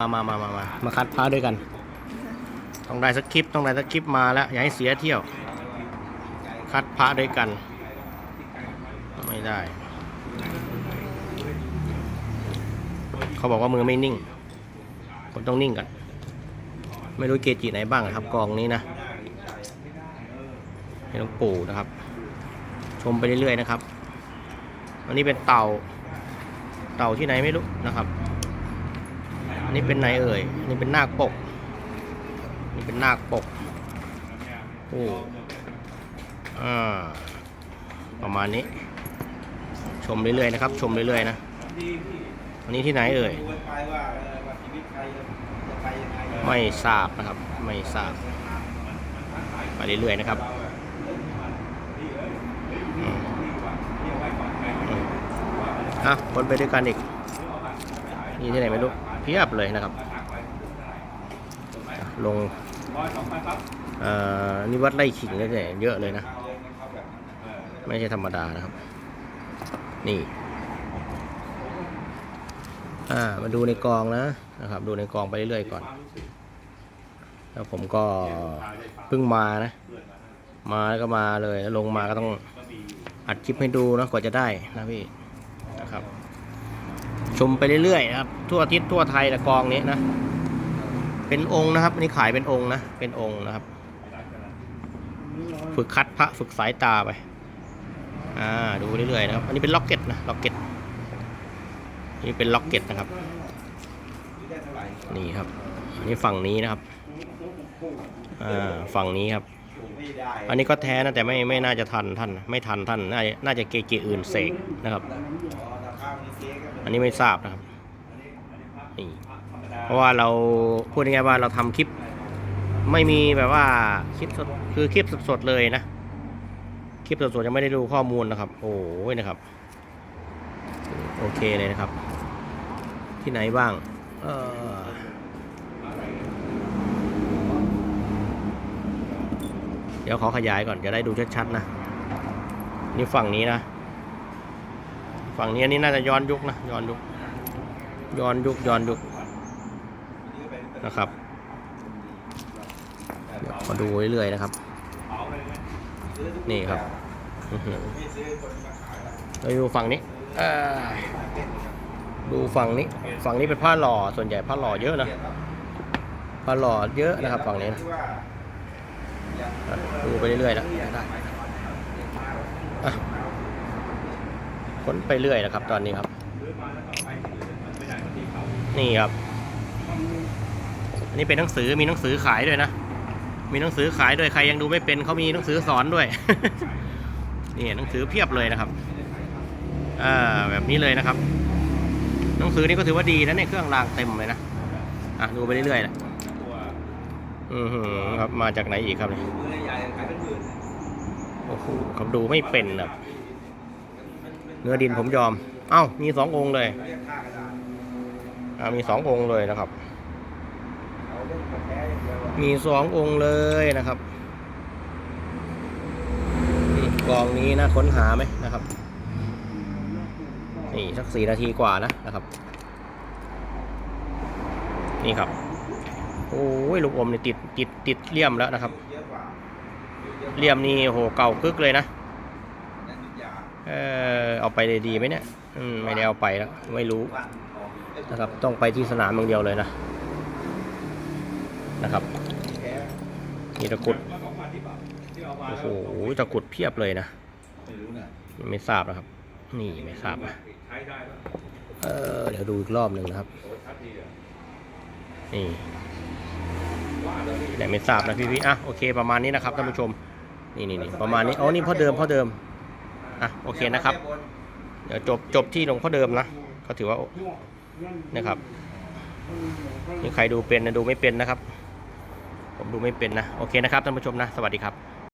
มามามามามามาคัดพระด้วยกัน ต้องได้สักคลิป ต้องได้สักคลิปมาแล้ว อย่าให้เสียเที่ยว คัดพระด้วยกัน ไม่ได้ เขาบอกว่ามือไม่นิ่งผมต้องนิ่งก่อนไม่รู้เกจิไหนบ้างครับกองนี้นะให้หลวงปู่นะครับ ชมไปเรื่อยๆนะครับ อันนี้เป็นเต่า เต่าที่ไหนไม่รู้นะครับ อันนี้เป็นไหนเอ่ยอันนี้เป็นนาคปก นี่เป็นนาคปกโอ้อ่าประมาณนี้ ชมเรื่อยๆนะครับ ชมเรื่อยๆนะอันนี้ที่ไหนเอ่ยไม่ทราบนะครับ ไม่ทราบไปเรื่อยๆนะครับอะคนไปด้วยกันอีกนี่ที่ไหนไม่รู้ พียบเลยนะครับ ลงอ่อนี่วัดไร่ขิงเลยเนี่ยเยอะเลยนะ ไม่ใช่ธรรมดานะครับ นี่อ่ามาดูในกองนะนะครับ ดูในกองไปเรื่อยๆก่อน แล้วผมก็เพิ่งมานะ มาแล้วก็มาเลยแล้วลงมาก็ต้องอัดคลิปให้ดูนะกว่าจะได้นะพี่นะครับ ชมไปเรื่อยๆนะครับ ทั่วทิศทั่วไทยนะกองนี้นะ เป็นองค์นะครับอันนี้ขายเป็นองค์นะ เป็นองค์นะครับ ฝึกคัดพระฝึกสายตาไป อ่า ดูเรื่อยๆนะครับ อันนี้เป็นล็อกเก็ตนะล็อกเก็ตนี่เป็นล็อกเก็ตนะครับ นี่ครับ อันนี้ฝั่งนี้นะครับ อ่า ฝั่งนี้ครับ อันนี้ก็แท้นะแต่ไม่ไม่น่าจะทันท่าน ไม่ทันท่าน น่าจะน่าจะเกจิอื่นเสกนะครับ อันนี้ไม่ทราบนะครับนี่เพราะว่าเราพูดง่ายๆว่าเราทำคลิป ไม่มีแบบว่าคลิปสดคือคลิปสดๆเลยนะ คลิปสดๆยังไม่ได้ดูข้อมูลนะครับ โอ้ยนะครับ โอเคเลยนะครับ ที่ไหนบ้าง เออเดี๋ยวขอขยายก่อนจะได้ดูชัดๆนะ นี่ฝั่งนี้นะ ฝั่งนี้อันนี้น่าจะย้อนยุคนะย้อนยุคย้อนยุคย้อนยุคนะครับเดี๋ยวมาดูเรื่อยๆนะครับ นี่ครับมาขายแล้วเราดูฝั่งนี้ดูฝั่งนี้ ฝั่งนี้เป็นผ้าหล่อส่วนใหญ่ผ้าหล่อเยอะนะผ้าหล่อเยอะนะครับ ฝั่งนี้นะดูไปเรื่อยๆแล้วได้อะ ค้นไปเรื่อยนะครับ ตอนนี้ครับ นี่ครับ อันนี้เป็นหนังสือมีหนังสือขายด้วยนะ มีหนังสือขายด้วยใครยังดูไม่เป็นเขามีหนังสือสอนด้วย นี่หนังสือเพียบเลยนะครับอ่าแบบนี้เลยนะครับ หนังสือนี่ก็ถือว่าดีนะเนี่ยเครื่องรางเต็มเลยนะ อะดูไปเรื่อยๆนะอือหือครับมาจากไหนอีกครับเนี่ยมือใหญ่ขายเป็นหมื่นโอ้โหเขาดูไม่เป็นแบบ เนื้อดินผมยอม เอ้า มีสององค์เลยเอ่ามีสององค์เลยนะครับ มีสององค์เลยนะครับนี่กองนี้นะค้นหาไหมนะครับ นี่สักสี่นาทีกว่านะนะครับ นี่ครับ โอ้ยลูกอมนี่ติดติดติดเลี่ยมแล้วนะครับ เลี่ยมนี่โหเก่ากึกเลยนะ เออเอาไปเลยดีไหมเนี่ยอืมไม่ได้เอาไปแล้ว ไม่รู้วันของนะครับต้องไปที่สนามอย่างเดียวเลยนะนะครับแท้มีตะกรุดโอ้โหตะกรุดเพียบเลยนะไม่รู้นะไม่ทราบนะครับ นี่ไม่ทราบนะเออเดี๋ยวดูอีกรอบหนึ่งนะครับนี่แต่ไม่ทราบนะพี่พี่อะโอเคประมาณนี้นะครับท่านผู้ชม นี่นี่นี่ประมาณนี้อ๋อนี่พ่อเดิมพ่อเดิม อะโอเคนะครับ เดี๋ยวจบจบที่หลวงพ่อเดิมนะก็ถือว่านะครับนี่ใครดูเป็นนะดูไม่เป็นนะครับ ผมดูไม่เป็นนะ โอเคนะครับท่านผู้ชมนะ สวัสดีครับ